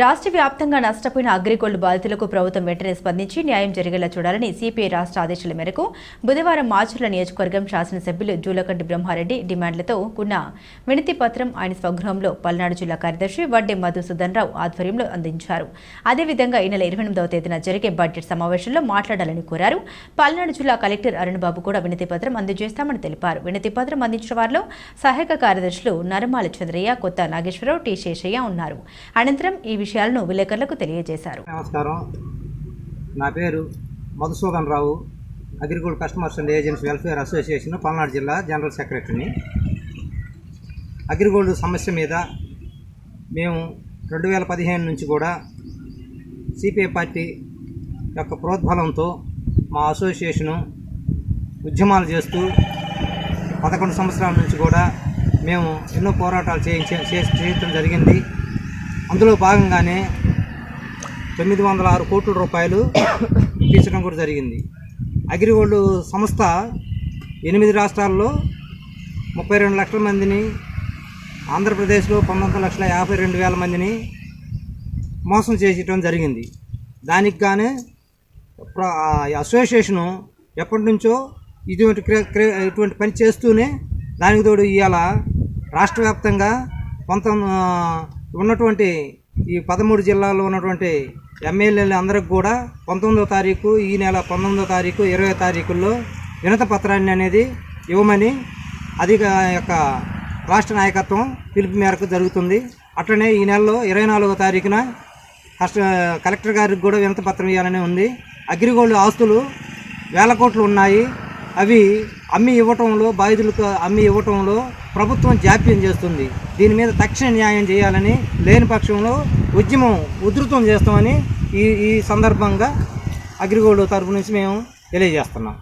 రాష్ట్ర వ్యాప్తంగా నష్టపోయిన అగ్రిగోల్డ్ బాధితులకు ప్రభుత్వం వెంటనే స్పందించి న్యాయం జరిగేలా చూడాలని సిపిఐ రాష్ట్ర ఆదేశాల మేరకు బుధవారం మాచర్ల నియోజకవర్గం శాసనసభ్యులు జూలకంటి బ్రహ్మారెడ్డి డిమాండ్లతో కూడిన వినతి పత్రం ఆయన స్వగృహంలో పల్నాడు జిల్లా కార్యదర్శి వడ్డే మధుసూదన్ రావు ఆధ్వర్యంలో అందించారు. అదేవిధంగా ఈ నెల ఇరవై ఎనిమిదవ తేదీన జరిగే బడ్జెట్ సమావేశంలో మాట్లాడాలని కోరారు. పల్నాడు జిల్లా కలెక్టర్ అరుణ్ బాబు కూడా వినతి పత్రం అందజేస్తామని తెలిపారు. వినతి పత్రం అందించిన వారిలో సహాయక కార్యదర్శులు నరమాల చంద్రయ్య కొత్త నాగేశ్వరరావు టి శేషయ్య ఉన్నారు. అనంతరం ఈ విషయాలను విలేకరులకు తెలియజేశారు. నమస్కారం. నా పేరు Madhusudan Rao. AgriGold customers and agents welfare association Palnadu జిల్లా జనరల్ సెక్రటరీని. అగ్రిగోల్డ్ సమస్య మీద మేము రెండు వేల పదిహేను నుంచి కూడా సిపిఐ పార్టీ యొక్క ప్రోద్బలంతో మా అసోసియేషను ఉద్యమాలు చేస్తూ పదకొండు సంవత్సరాల నుంచి కూడా మేము ఎన్నో పోరాటాలు చేయించే చేసి చేయటం జరిగింది. అందులో భాగంగానే తొమ్మిది వందల ఆరు కోట్ల రూపాయలు ఇప్పించడం కూడా జరిగింది. అగ్రిగోల్డ్ సంస్థ ఎనిమిది రాష్ట్రాల్లో ముప్పై రెండు లక్షల మందిని ఆంధ్రప్రదేశ్లో పంతొమ్మిది లక్షల యాభై రెండు వేల మందిని మోసం చేయటం జరిగింది. దానికి గానే అసోసియేషను ఎప్పటి నుంచో ఇటువంటి ఇటువంటి పని చేస్తూనే దానికి తోడు ఇవాళ రాష్ట్ర వ్యాప్తంగా కొంత ఉన్నటువంటి ఈ పదమూడు జిల్లాల్లో ఉన్నటువంటి ఎమ్మెల్యేలు అందరికి కూడా పంతొమ్మిదో తారీఖు ఈ నెల పంతొమ్మిదో తారీఖు ఇరవై తారీఖుల్లో వినత పత్రాన్ని అనేది ఇవ్వమని అధిక యొక్క రాష్ట్ర నాయకత్వం పిలుపు మేరకు జరుగుతుంది. అట్లనే ఈ నెలలో ఇరవై నాలుగో తారీఖున కష్ట కలెక్టర్ గారికి కూడా వినత పత్రం ఇవ్వాలని ఉంది. అగ్రిగోల్డ్ ఆస్తులు వేల కోట్లు ఉన్నాయి. అవి అమ్మి ఇవ్వటంలో బాధితులకు అమ్మి ఇవ్వటంలో ప్రభుత్వం జాప్యం చేస్తుంది. దీని మీద తక్షణ న్యాయం చేయాలని లేని పక్షంలో ఉద్యమం ఉధృతం చేస్తామని ఈ ఈ సందర్భంగా అగ్రిగోల్డ్ తరపు నుంచి మేము తెలియజేస్తున్నాం.